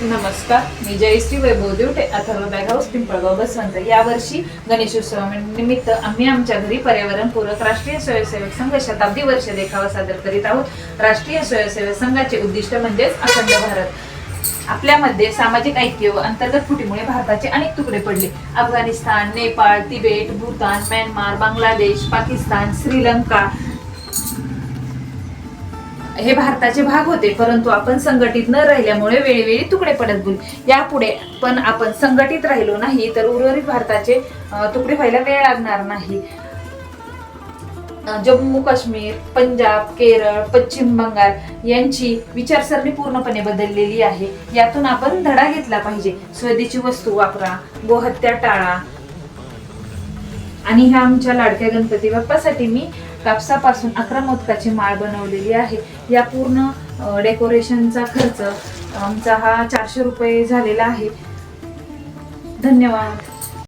नमस्कार. मी Jayashree Vaibhav Devte Atharva bag house Pimpalgaon Baswant. यावर्षी गणेशोत्सवानिमित्त आम्ही आमच्या घरी पर्यावरणपूरक राष्ट्रीय स्वयंसेवक संघ शताब्दी वर्ष देखावा सादर करीत आहोत. राष्ट्रीय स्वयंसेवक संघाचे उद्दिष्ट म्हणजेच अखंड भारत. आपल्यामध्ये सामाजिक ऐक्य व अंतर्गत फुटीमुळे भारताचे अनेक तुकडे पडले. अफगाणिस्तान नेपाळ तिबेट भूतान म्यानमार बांगलादेश पाकिस्तान श्रीलंका हे भारताचे भाग होते परंतु आपण संघटित न राहिल्यामुळे वेळोवेळी तुकडे पडत गेले. यापुढे पण आपण संघटित राहिलो नाही तर उर्वरित भारताचे तुकडे व्हायला वेळ लागणार नाही. जम्मू काश्मीर पंजाब केरळ पश्चिम बंगाल यांची विचारसरणी पूर्णपणे बदललेली आहे. यातून आपण धडा घेतला पाहिजे. स्वदेशी वस्तू वापरा गोहत्या टाळा. आणि ह्या आमच्या लाडक्या गणपती बाप्पासाठी मी कापसापासून अकरा मोदकाची माळ बनवलेली आहे. या पूर्ण डेकोरेशनचा खर्च आमचा हा चारशे रुपये झालेला आहे. धन्यवाद.